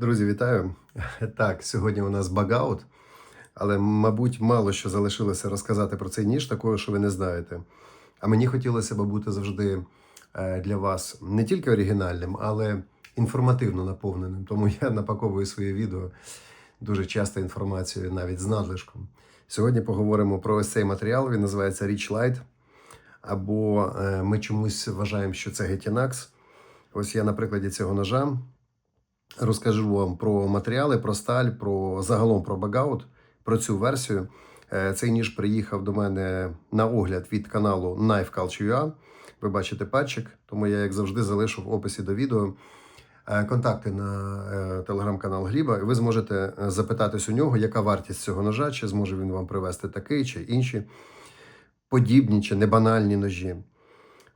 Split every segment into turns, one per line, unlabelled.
Друзі, вітаю! Так, сьогодні у нас багаут, але, мабуть, мало що залишилося розказати про цей ніж, такого, що ви не знаєте. А мені хотілося б бути завжди е, для вас не тільки оригінальним, але інформативно наповненим. Тому я напаковую своє відео дуже часто інформацією навіть з надлишком. Сьогодні поговоримо про ось цей матеріал. Він називається Rich Light. Або е, ми чомусь вважаємо, що це Getinax. Ось я на прикладі цього ножа розкажу вам про матеріали, про сталь, про загалом про багаут, про цю версію. Е, Цей ніж приїхав до мене на огляд від каналу Knife Culture.ua. Ви бачите патчик, тому я, як завжди, залишу в описі до відео е, контакти на е, телеграм-канал Гліба, і ви зможете запитатись у нього, яка вартість цього ножа, чи зможе він вам привезти такий чи інші подібні чи небанальні ножі.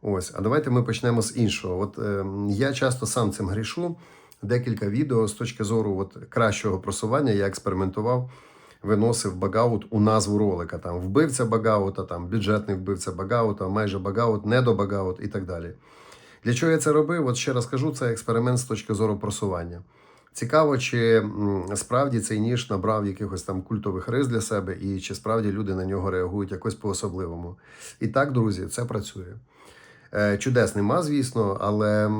Ось, а давайте ми почнемо з іншого. От е, я часто сам цим грішу. Декілька відео з точки зору от, кращого просування я експериментував, виносив багаут у назву ролика. Там вбивця багаута, там бюджетний вбивця багаута, майже багаут, недобагаут і так далі. Для чого я це робив? От ще раз кажу, це експеримент з точки зору просування. Цікаво, чи справді цей ніж набрав якихось там культових рис для себе, і чи справді люди на нього реагують якось по-особливому. І так, друзі, це працює. Е, Чудес нема, звісно, але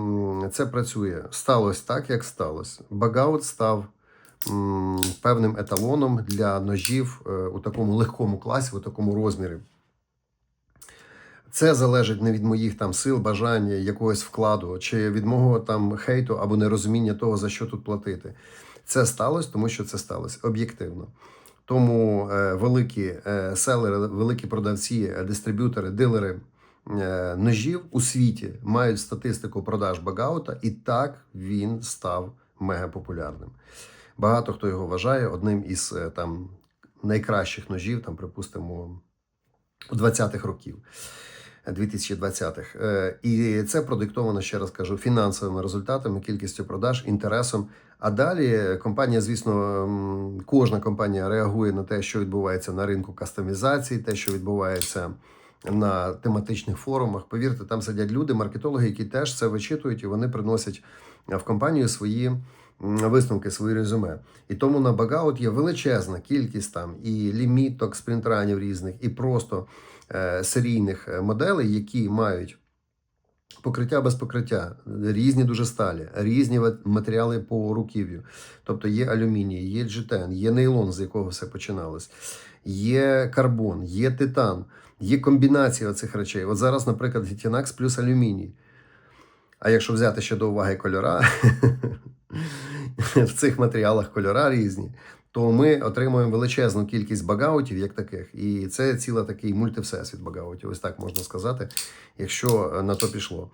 це працює. Сталося так, як сталося. Багаут став певним еталоном для ножів е, у такому легкому класі, у такому розмірі. Це залежить не від моїх там сил, бажання, якогось вкладу, чи від мого там хейту або нерозуміння того, за що тут платити. Це сталося, тому що це сталося об'єктивно. Тому е, великі е, селери, великі продавці, е, дистриб'ютори, дилери ножів у світі мають статистику продаж багаута, і так він став мегапопулярним. Багато хто його вважає одним із е, там найкращих ножів, там, припустимо, 20-х років. 2020-х. Е, І це продиктовано, ще раз кажу, фінансовими результатами, кількістю продаж, інтересом. А далі компанія, звісно, кожна компанія реагує на те, що відбувається на ринку кастомізації, те, що відбувається на тематичних форумах. Повірте, там сидять люди, маркетологи, які теж це вичитують, і вони приносять в компанію свої висновки, свої резюме. І тому на Багаут є величезна кількість там і ліміток, спринтранів різних, і просто е, серійних е, моделей, які мають покриття без покриття, різні дуже сталі, різні матеріали по руків'ю. Тобто є алюміній, є джетен, є нейлон, з якого все починалось, є карбон, є титан, є комбінація цих речей. От зараз, наприклад, Gitinax плюс алюміній. А якщо взяти ще до уваги кольора, в цих матеріалах кольора різні, то ми отримуємо величезну кількість багаутів, як таких. І це ціла такий мультивсесвіт багаутів, ось так можна сказати, якщо е, на то пішло.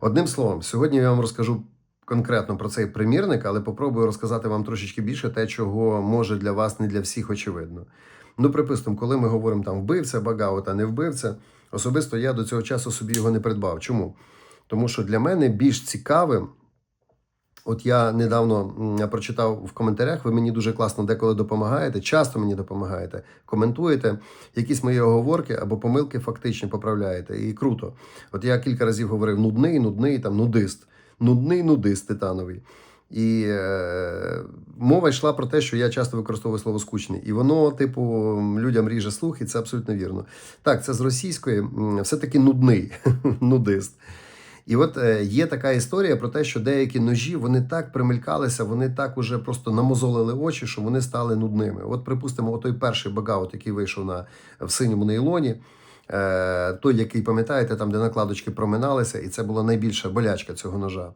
Одним словом, сьогодні я вам розкажу конкретно про цей примірник, але попробую розказати вам трошечки більше те, чого може для вас не для всіх очевидно. Ну, припустимо, коли ми говоримо там вбивця, багаут, а не вбивця, особисто я до цього часу собі його не придбав. Чому? Тому що для мене більш цікавим. От я недавно прочитав в коментарях, ви мені дуже класно деколи допомагаєте, часто мені допомагаєте, коментуєте якісь мої оговорки або помилки фактично поправляєте. І круто. От я кілька разів говорив нудний, нудний, там нудист, нудний нудист титановий. І е, мова йшла про те, що я часто використовую слово скучний, і воно, типу, людям ріже слух, і це абсолютно вірно. Так, це з російської, все-таки нудний нудист. І от е, є така історія про те, що деякі ножі вони так примелькалися, вони так уже просто намозолили очі, що вони стали нудними. От, припустимо, той перший багаут, який вийшов на в синьому нейлоні, е, той, який пам'ятаєте, там де накладочки проминалися, і це була найбільша болячка цього ножа.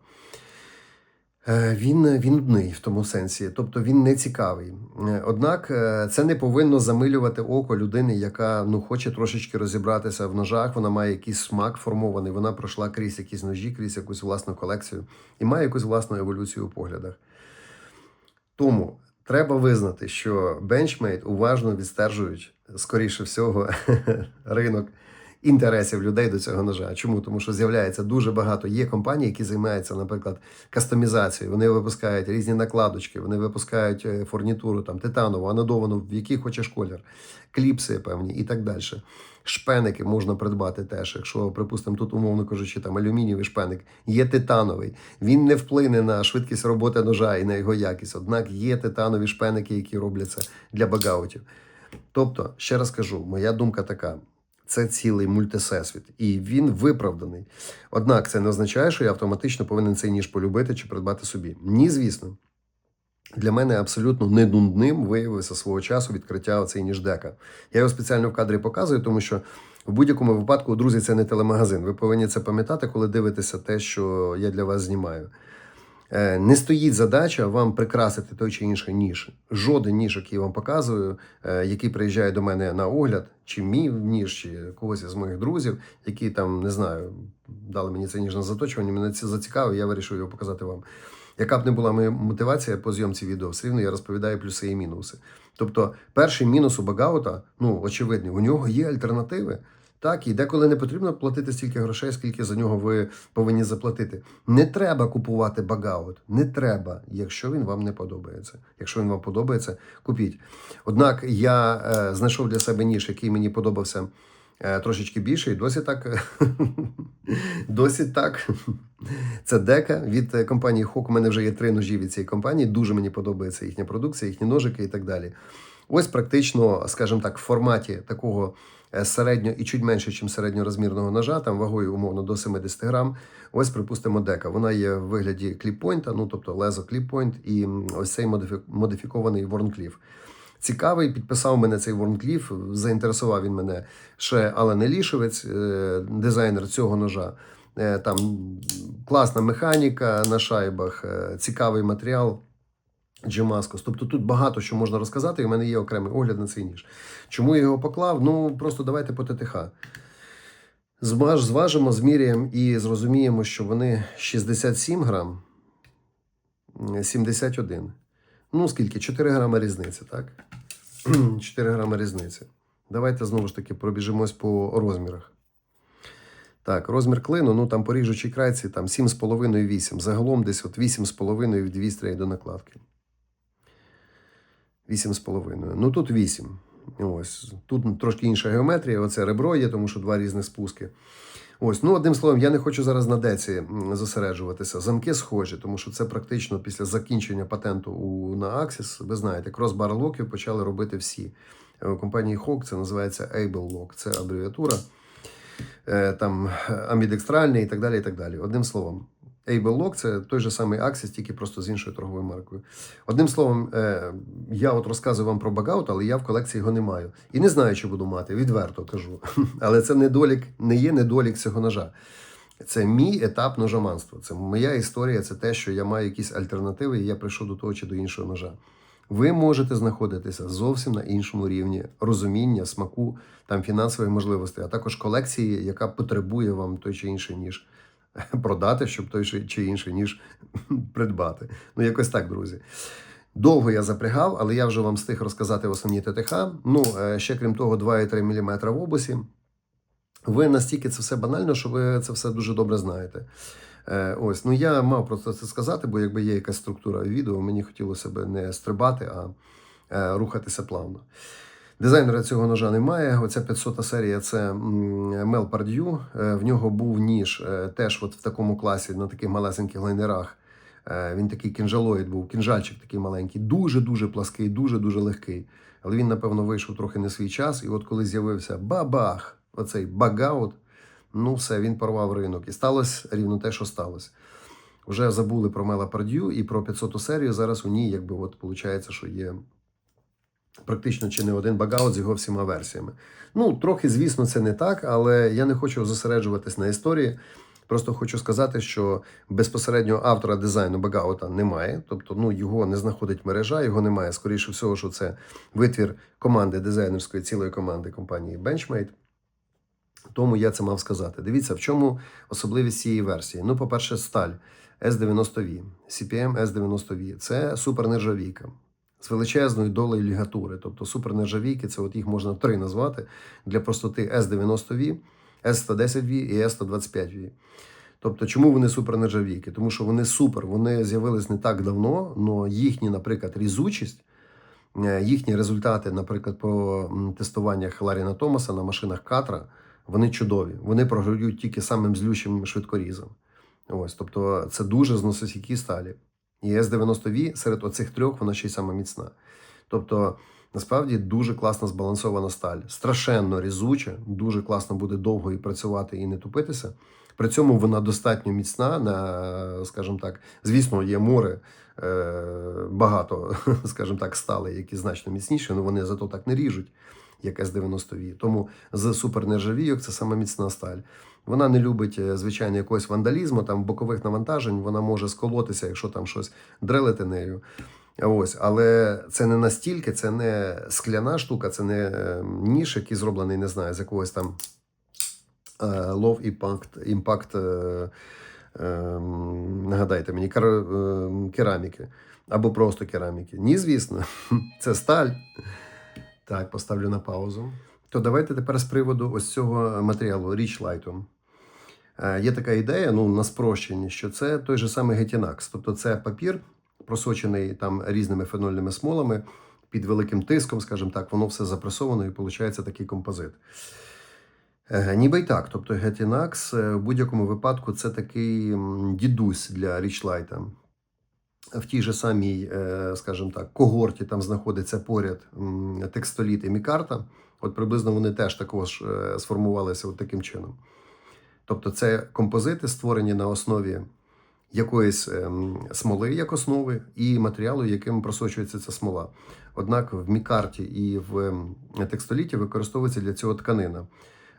Е, Він, він нудний в тому сенсі, тобто він не цікавий. Е, Однак е, це не повинно замилювати око людини, яка ну хоче трошечки розібратися в ножах. Вона має якийсь смак формований. Вона пройшла крізь якісь ножі, крізь якусь власну колекцію і має якусь власну еволюцію у поглядах. Тому треба визнати, що Benchmade уважно відстежують, скоріше всього, ринок інтересів людей до цього ножа. Чому? Тому що з'являється дуже багато. Є компанії, які займаються, наприклад, кастомізацією. Вони випускають різні накладочки, вони випускають е, фурнітуру там титанову, анодовану, в який хочеш колір, кліпси певні і так далі. Шпеники можна придбати теж. Якщо, припустимо, тут, умовно кажучи, там алюмінієвий шпеник, є титановий. Він не вплине на швидкість роботи ножа і на його якість. Однак є титанові шпеники, які робляться для багаутів. Тобто, ще раз кажу, моя думка така: це цілий мультисесвіт, і він виправданий. Однак це не означає, що я автоматично повинен цей ніж полюбити чи придбати собі. Ні, звісно. Для мене абсолютно не нудним виявився свого часу відкриття оцей ніж дека. Я його спеціально в кадрі показую, тому що в будь-якому випадку, друзі, це не телемагазин. Ви повинні це пам'ятати, коли дивитеся те, що я для вас знімаю. Е, Не стоїть задача вам прикрасити той чи інший ніж. Жоден ніж, який я вам показую, е, який приїжджає до мене на огляд, чи мій ніж, чи когось із моїх друзів, які там не знаю, дали мені цей ніж на заточування. Мене це зацікавив, я вирішив його показати вам. Яка б не була моя мотивація по зйомці відео, все рівно я розповідаю плюси і мінуси. Тобто, перший мінус у Багаута, ну очевидний, у нього є альтернативи. Так, і деколи не потрібно платити стільки грошей, скільки за нього ви повинні заплатити. Не треба купувати багаут. Не треба, якщо він вам не подобається. Якщо він вам подобається, купіть. Однак я е, знайшов для себе ніж, який мені подобався е, трошечки більше, і досі так. досі так. Це дека від е, компанії Хок. У мене вже є три ножі від цієї компанії. Дуже мені подобається їхня продукція, їхні ножики і так далі. Ось практично, скажімо так, в форматі такого е, середньо і чуть менше, ніж середньорозмірного ножа, там вагою умовно до 70 грам. Ось, припустимо, дека. Вона є в вигляді кліппойнта, ну тобто лезо кліппойнт, і ось цей модифі- модифікований Ворнкліф. Цікавий, підписав мене цей Ворнкліф, заінтересував він мене ще Ален Елішевець, е, дизайнер цього ножа. Е, Там класна механіка на шайбах, цікавий матеріал. Джемаскос. Тобто тут багато що можна розказати, і в мене є окремий огляд на цей ніж. Чому я його поклав? Ну просто давайте по ТТХ. Зваж, зважимо, зміряємо і зрозуміємо, що вони 67 грам, 71. Ну, скільки? 4 грама різниці, так? 4 грама різниці. Давайте знову ж таки пробіжимось по розмірах. Так, розмір клину, ну там по ріжучій крайці там 7,5-8. Загалом десь от 8,5 від вістря до накладки. 8,5. Ну тут 8. Ось. Тут трошки інша геометрія. Оце ребро є, тому що два різних спуски. Ось, ну одним словом, я не хочу зараз на деці зосереджуватися. Замки схожі, тому що це практично після закінчення патенту у, на Axis. Ви знаєте, кросбар локів почали робити всі. Е, У компанії Hawk це називається Able Lock. Це абревіатура. Е, Там амбідекстральний і так далі. і так далі. Одним словом, Able Lock – це той же самий Axis, тільки просто з іншою торговою маркою. Одним словом, е, я от розказую вам про багаут, але я в колекції його не маю. І не знаю, що буду мати, відверто кажу. Але це недолік, не є недолік цього ножа. Це мій етап ножоманства. Це моя історія, це те, що я маю якісь альтернативи, і я прийшов до того чи до іншого ножа. Ви можете знаходитися зовсім на іншому рівні розуміння, смаку, там фінансової можливості, а також колекції, яка потребує вам той чи інший ніж продати, щоб той чи- інший ніж придбати. Ну, якось так, друзі. Довго я запрягав, але я вже вам встиг розказати основні ТТХ. Ну, е, ще крім того, 2,3 мм в обусі. Ви настільки це все банально, що ви це все дуже добре знаєте. Е, Ось, ну я мав просто це сказати, бо якби є якась структура відео, мені хотілося б не стрибати, а е, рухатися плавно. Дизайнера цього ножа немає. Оця 500 серія це Мел Пардю. Е, В нього був ніж е, теж от в такому класі на таких малесеньких лайнерах. Е, Він такий кінжалоїд був, кінжальчик такий маленький, дуже-дуже плаский, дуже-дуже легкий. Але він, напевно, вийшов трохи не свій час. І от коли з'явився бабах, оцей багаут, ну все, він порвав ринок. І сталося рівно те, що сталося. Вже забули про Мела Пардю і про 500 серію. Зараз у ній, якби, от виходить, що є практично чи не один багаут з його всіма версіями. Ну, трохи, звісно, це не так, але я не хочу зосереджуватись на історії. Просто хочу сказати, що безпосередньо автора дизайну багаута немає, тобто ну, його не знаходить мережа, його немає. Скоріше всього, що це витвір команди дизайнерської цілої команди компанії Benchmade. Тому я це мав сказати. Дивіться, в чому особливість цієї версії. Ну, по-перше, сталь S90V, CPM S90V. Це супернержавійка з величезною долею лігатури. Тобто супернержавійки, це от їх можна три назвати для простоти S90V. С110V і С125V. Тобто, чому вони супер нержавійки? Тому що вони супер, вони з'явились не так давно, але їхні, наприклад, різучість, е, їхні результати, наприклад, по тестуваннях Ларіна Томаса на машинах Катра, вони чудові. Вони програють тільки самим злющим швидкорізом. Ось, тобто, це дуже зносостійкі сталі. І С90V серед оцих трьох вона ще й сама міцна. Тобто, насправді дуже класно збалансована сталь, страшенно різуча, дуже класно буде довго і працювати і не тупитися. При цьому вона достатньо міцна на, скажімо так, звісно, є море е, багато, скажімо так, сталей, які значно міцніші, але вони зато так не ріжуть, як С90V. Тому з супернержавійок це саме міцна сталь. Вона не любить, е, звичайно, якогось вандалізму, там бокових навантажень, вона може сколотися, якщо там щось дрелити нею. Ось, але це не настільки, це не скляна штука, це не е, ніж, який зроблений, не знаю, з якогось там Impact е, е, нагадайте мені, кер, кераміки або просто кераміки. Ні, звісно, це сталь. Так, поставлю на паузу. То давайте тепер з приводу ось цього матеріалу Light. Е, Є така ідея, ну на спрощенні, що це той же самий Getinax. Тобто це папір, просочений там різними фенольними смолами під великим тиском, скажімо так, воно все запресовано і виходить такий композит. Е, Ніби й так. Тобто Getinax е, в будь-якому випадку це такий дідусь для річлайта. В тій же самій, скажімо так, когорті там знаходиться поряд текстоліт і мікарта. От приблизно вони теж також е, сформувалися от таким чином. Тобто, це композити, створені на основі якоїсь ем, смоли як основи і матеріалу, яким просочується ця смола. Однак в мікарті і в ем, текстоліті використовується для цього тканина.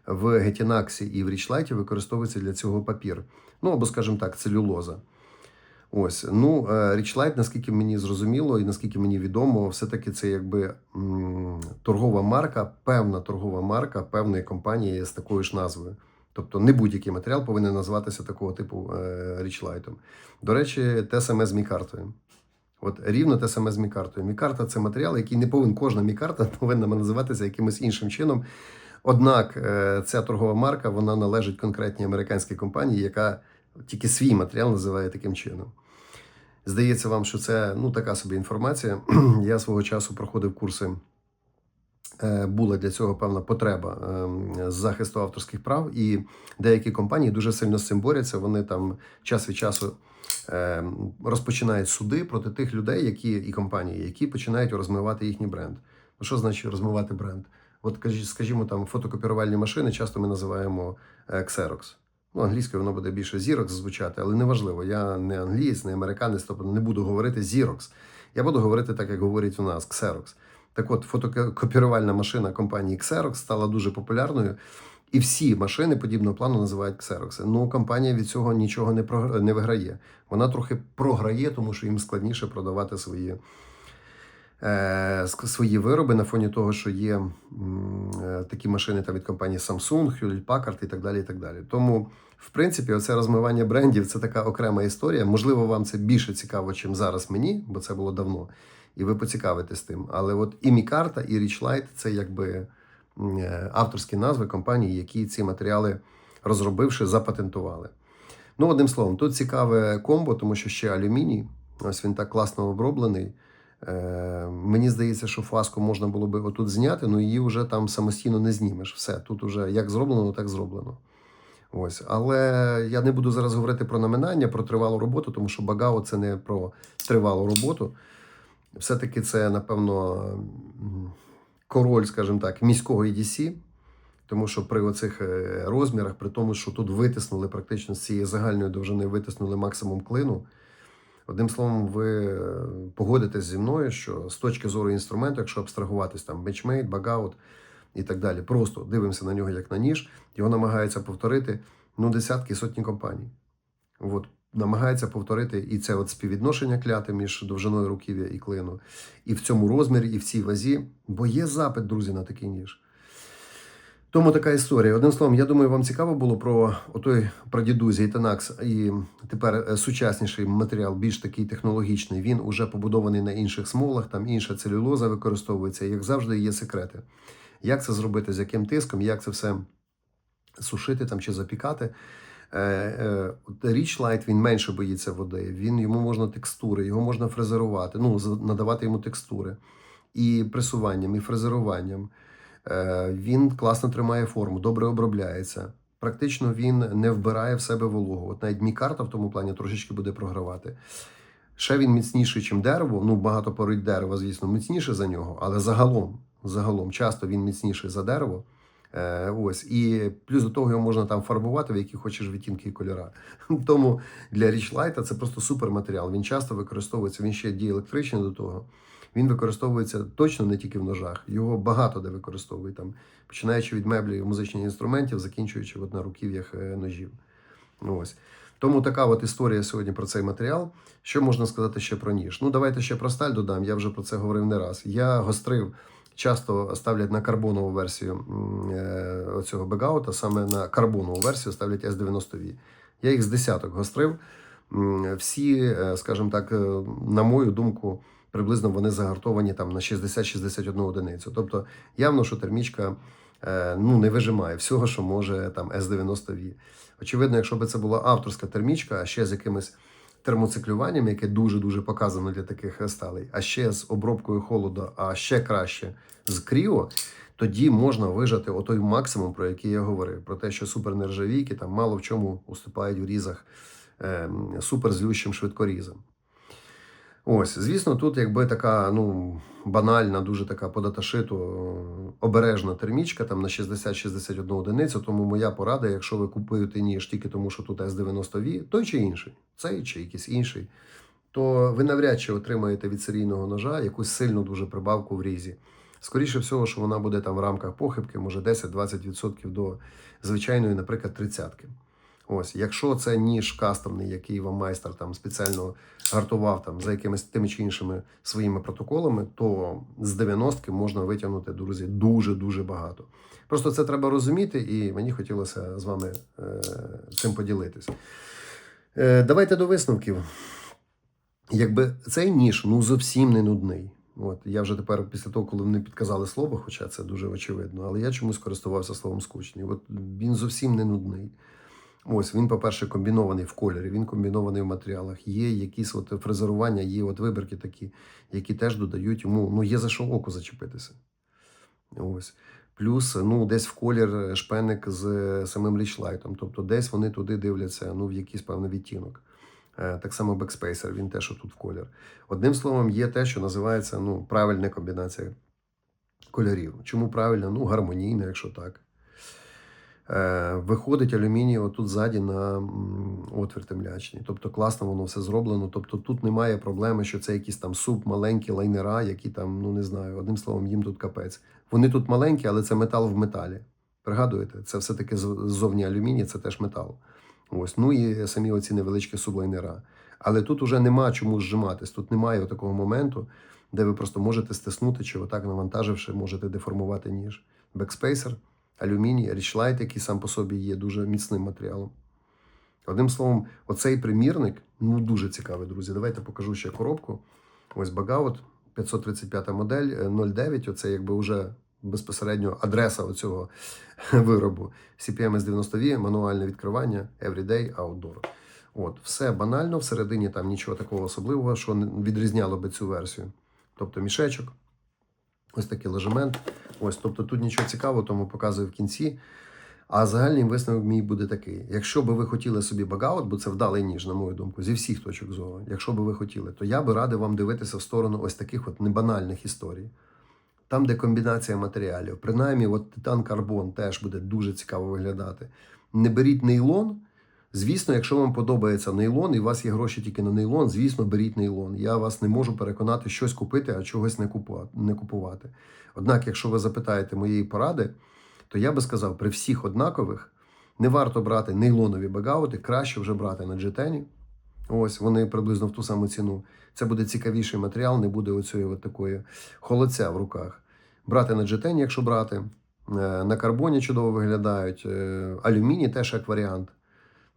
В гетінаксі і в річлайті використовується для цього папір. Ну або, скажімо так, целюлоза. Ось, ну, е, Річлайт, наскільки мені зрозуміло і наскільки мені відомо, все-таки це якби торгова марка, певна торгова марка певної компанії з такою ж назвою. Тобто не будь-який матеріал повинен називатися такого типу е, річлайтом. До речі, те саме з мікартою. От рівно те саме з мікартою. Мікарта це матеріал, який не повинен, кожна мікарта повинна називатися якимось іншим чином. Однак е, ця торгова марка вона належить конкретній американській компанії, яка тільки свій матеріал називає таким чином. Здається вам, що це ну, така собі інформація. Я свого часу проходив курси. Е, Була для цього певна потреба ем, з захисту авторських прав, і деякі компанії дуже сильно з цим борються. Вони там час від часу ем, розпочинають суди проти тих людей, які і компанії, які починають розмивати їхній бренд. Ну що значить розмивати бренд? От скажімо, там фотокопірувальні машини часто ми називаємо е, Xerox. Ну, англійською воно буде більше Xerox звучати, але неважливо. Я не англієць, не американець, тобто не буду говорити Xerox. Я буду говорити так, як говорять у нас Xerox. Так от, фотокопірувальна машина компанії Xerox стала дуже популярною, і всі машини подібного плану називають Xerox. Ну, компанія від цього нічого не, програ... не виграє. Вона трохи програє, тому що їм складніше продавати свої, свої вироби на фоні того, що є е, такі машини там від компанії Samsung, Hewlett Packard і так далі. І так далі. Тому, в принципі, оце розмивання брендів це така окрема історія. Можливо, вам це більше цікаво, чим зараз мені, бо це було давно. І ви поцікавитесь тим. Але от і Мікарта, і Річлайт це якби е, авторські назви компаній, які ці матеріали розробивши, запатентували. Ну, одним словом, тут цікаве комбо, тому що ще алюміній. Ось він так класно оброблений. Е, мені здається, що фаску можна було би отут зняти, але її вже там самостійно не знімеш. Все, тут уже як зроблено, так зроблено. Ось. Але я не буду зараз говорити про наминання, про тривалу роботу, тому що Багао це не про тривалу роботу. Все-таки це, напевно, король, скажімо так, міського EDC, тому що при оцих е, розмірах, при тому, що тут витиснули практично з цієї загальної довжини, витиснули максимум клину. Одним словом, ви е, погодитесь зі мною, що з точки зору інструменту, якщо абстрагуватись там бечмейт, багаут і так далі, просто дивимося на нього як на ніж, його намагаються повторити ну, десятки сотні компаній. От, намагається повторити і це от співвідношення кляти між довжиною руків'я і клину, і в цьому розмірі, і в цій вазі, бо є запит, друзі, на такий ніж. Тому така історія. Одним словом, я думаю, вам цікаво було про отой прадідузі і і тепер е, сучасніший матеріал, більш такий технологічний. Він уже побудований на інших смолах, там інша целюлоза використовується. Як завжди, є секрети. Як це зробити, з яким тиском, як це все сушити там чи запікати. Е, е, Rich Light, він менше боїться води, він, йому можна текстури, його можна фрезерувати, ну, надавати йому текстури і пресуванням, і фрезеруванням. Е, Він класно тримає форму, добре обробляється. Практично він не вбирає в себе вологу. От навіть мій карта в тому плані трошечки буде програвати. Ще він міцніший, ніж дерево. Ну, багато порить дерева, звісно, міцніше за нього, але загалом, загалом, часто він міцніший за дерево. Е, ось. І плюс до того його можна там фарбувати, в які хочеш відтінки і кольора. Тому для річлайта це просто суперматеріал. Він часто використовується, він ще діелектричний до того. Він використовується точно не тільки в ножах. Його багато де використовують там, починаючи від меблів, музичних інструментів, закінчуючи от на руків'ях е, ножів. Ось. Тому така от історія сьогодні про цей матеріал. Що можна сказати ще про ніж? Ну, давайте ще про сталь додам. Я вже про це говорив не раз. Я гострив, часто ставлять на карбонову версію е, оцього бегаута, саме на карбонову версію ставлять S90V. Я їх з десяток гострив. Всі, е, скажімо так, на мою думку, приблизно вони загартовані там на 60-61 одиницю. Тобто явно, що термічка е, ну, не вижимає всього, що може там S90V. Очевидно, якщо б це була авторська термічка, а ще з якимись термоциклюванням, яке дуже-дуже показано для таких сталей, а ще з обробкою холоду, а ще краще з кріо, тоді можна вижати отой максимум, про який я говорив, про те, що супернержавійки там мало в чому уступають в різах е, суперзлющим швидкорізам. Ось, звісно, тут якби така ну, банальна, дуже така податашиту, обережна термічка там на 60-61 одиницю. Тому моя порада, якщо ви купуєте ніж тільки тому, що тут S90V, той чи інший, цей чи якийсь інший, то ви навряд чи отримаєте від серійного ножа якусь сильну дуже прибавку в різі. Скоріше всього, що вона буде там в рамках похибки, може 10-20% до звичайної, наприклад, тридцятки. Ось, якщо це ніж кастомний, який вам майстер там спеціально гартував там за якимись тими чи іншими своїми протоколами, то з 90-ки можна витягнути, друзі, дуже дуже багато. Просто це треба розуміти, і мені хотілося з вами е, цим поділитись. Е, давайте до висновків. Якби цей ніж ну зовсім не нудний. От я вже тепер, після того, коли вони підказали слово, хоча це дуже очевидно, але я чомусь користувався словом скучний. От він зовсім не нудний. Ось він, по-перше, комбінований в кольорі, він комбінований в матеріалах. Є якісь от фрезерування, є от вибірки такі, які теж додають йому, ну є за що око зачепитися. Ось. Плюс ну, десь в колір шпеник з самим річлайтом. Тобто десь вони туди дивляться ну, в якийсь певний відтінок. Е, Так само бекспейсер, він теж тут в колір. Одним словом, є те, що називається ну, правильна комбінація кольорів. Чому правильно? Ну, гармонійно, якщо так. Е, Виходить алюміній отут ззаді на отвір темлячний. Тобто класно воно все зроблено. Тобто тут немає проблеми, що це якісь там суп, маленькі лайнера, які там, ну не знаю, одним словом, їм тут капець. Вони тут маленькі, але це метал в металі. Пригадуєте, це все-таки ззовні алюміній, це теж метал. Ось, ну і самі оці невеличкі сублайнера. Але тут уже нема чому зжиматись. Тут немає такого моменту, де ви просто можете стиснути чи отак навантаживши, можете деформувати ніж. Бекспейсер, алюміній, річлайт, який сам по собі є дуже міцним матеріалом. Одним словом, оцей примірник ну дуже цікавий, друзі. Давайте покажу ще коробку. Ось Багаут, 535 модель е, 09. Оце якби вже безпосередньо адреса оцього виробу. CPMS 90V, мануальне відкривання, Everyday Outdoor. От, все банально, всередині там нічого такого особливого, що відрізняло би цю версію. Тобто мішечок, ось такий ложемент. Ось, тобто тут нічого цікавого, тому показую в кінці. А загальний висновок мій буде такий: якщо би ви хотіли собі багаут, бо це вдалий ніж, на мою думку, зі всіх точок зору, якщо би ви хотіли, то я би радив вам дивитися в сторону ось таких от небанальних історій. Там, де комбінація матеріалів, принаймні, от титан карбон теж буде дуже цікаво виглядати. Не беріть нейлон. Звісно, якщо вам подобається нейлон і у вас є гроші тільки на нейлон, звісно, беріть нейлон. Я вас не можу переконати щось купити, а чогось не купувати. Однак, якщо ви запитаєте моєї поради, то я би сказав, при всіх однакових не варто брати нейлонові багаути, краще вже брати на джетені. Ось вони приблизно в ту саму ціну. Це буде цікавіший матеріал, не буде оцієї от такої холодця в руках. Брати на джетені, якщо брати, е, на карбоні чудово виглядають. е, Алюміній теж як варіант.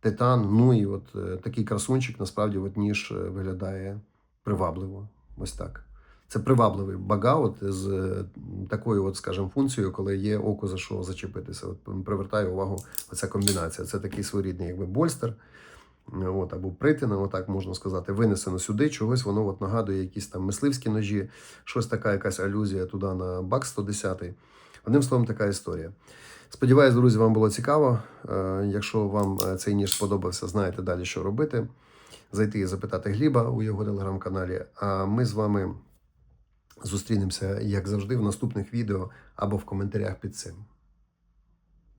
Титан, ну і от е, такий красунчик, насправді, от ніж е, виглядає привабливо. Ось так. Це привабливий багаут з е, такою, от, скажімо, функцією, коли є око за що зачепитися. От привертає увагу оця комбінація. Це такий своєрідний, якби больстер. От, або притина, отак можна сказати, винесено сюди, чогось воно от нагадує якісь там мисливські ножі, щось така якась алюзія туди на бак 110. Одним словом, така історія. Сподіваюсь, друзі, вам було цікаво. Е, Якщо вам е, цей ніж сподобався, знаєте далі, що робити. Зайти і запитати Гліба у його телеграм-каналі. А ми з вами зустрінемося, як завжди, в наступних відео або в коментарях під цим.